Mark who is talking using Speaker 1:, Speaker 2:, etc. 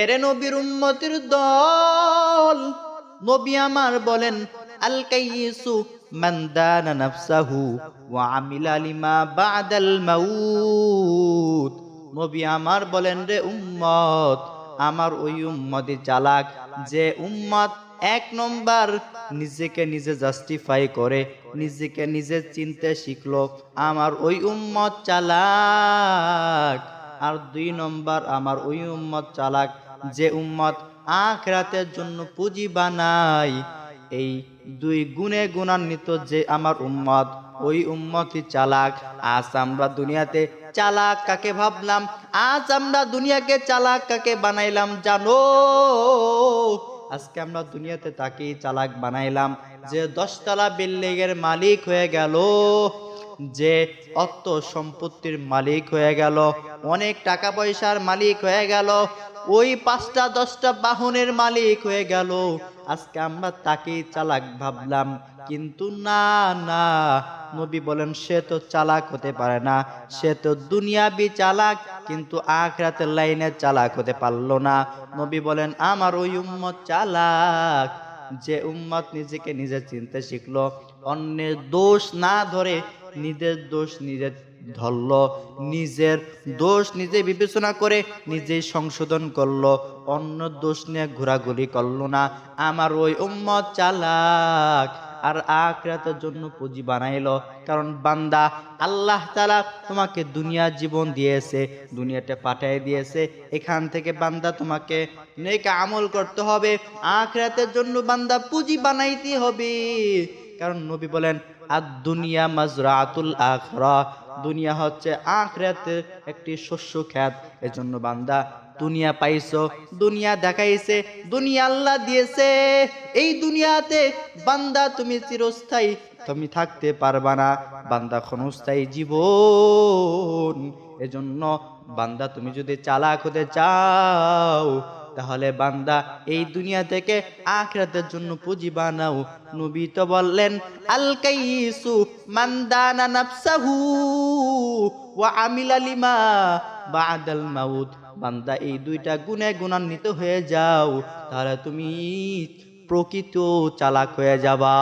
Speaker 1: এরে নবীর উম্মতির দল। নবী আমার বলেন, আল কাইয়িসু মান দানা নাফসাহু ওয়া আমিলা লিমা বাদাল মাউত। নবী আমার বলেন, রে উম্মত, আমার ওই উম্মতি চালাক যে উম্মত এক নম্বর নিজেকে নিজে জাস্টিফাই করে, নিজেকে নিজে চিনতে শিখলো, আমার ওই উম্মত চালাক। আর দুই নম্বর, আমার ওই উম্মত চালাক যে উম্মত আখরাতের জন্য পুঁজি বানাই এই দুই গুণে গুণান্বিত যে আমার উম্মত, ওই উম্মতই চালাক। আজ আমরা দুনিয়াতে চালাক কাকে ভাবলাম? আজ আমরা দুনিয়াকে চালাক কাকে বানাইলাম জানো? আজকে আমরা দুনিয়াতে তাকে চালাক বানাইলাম। যে দশতলা বিল্ডিং এর মালিক হয়ে গেল। যে অর্থ সম্পত্তির মালিক হয়ে গেল, অনেক টাকা পয়সার মালিক হয়ে গেল, ওই পাঁচটা, দশটা বাহনের মালিক হয়ে গেল। আজকে আমরা তাকেই চালাক ভাবলাম, কিন্তু না না, নবী বলেন, সে তো চালাক হতে পারে না। সে তো দুনিয়াবি চালাক, কিন্তু আখরাতের লাইনে চালাক হতে পারল না। নবী বলেন, আমার ওই উম্মত চালাক, যে উম্মত নিজেকে নিজে চিনতে শিখলো। অন্যের দোষ না ধরে নিজের দোষ নিজে ধরল, নিজের দোষ নিজে বিবেচনা করে নিজেই সংশোধন করল, অন্য দোষ নিয়ে ঘোরাঘুরি করল না। আমার ওই উম্মত চালাক আর আখরাতের জন্য পুঁজি বানাইলো, কারণ বান্দা আল্লাহ তালা তোমাকে দুনিয়া জীবন দিয়েছে, দুনিয়াতে পাঠিয়ে দিয়েছে। এখান থেকে বান্দা তোমাকে নেক আমল করতে হবে, আখরাতের জন্য বান্দা পুঁজি বানাইতে হবে। কারণ নবী বলেন আর দুনিয়া মাজরাতুল আখরা। দুনিয়া হচ্ছে আখরাতের একটি শস্য খ্যাত। এজন্য বান্দা, দুনিয়া পাইছো, দুনিয়া দেখাইছে, দুনিয়া আল্লাহ দিয়েছে। এই দুনিয়াতে বান্দা তুমি চিরস্থায়ী, তুমি থাকতে পারবা না। বান্দা ক্ষণস্থায়ী জীবন। এজন্য বান্দা তুমি যদি চালাক হতে চাও তাহলে বান্দা, এই দুনিয়া থেকে আখরাতের জন্য পুঁজি বানাও। নবী তো বললেন আল কাইসু মান্দানা নাফসাহু ওয়া আমিলা লিমা বাদাল মাউত। বান্দা, এই দুইটা গুণে গুণান্বিত হয়ে যাও, তাহলে তুমি প্রকৃত চালাক হয়ে যাবা।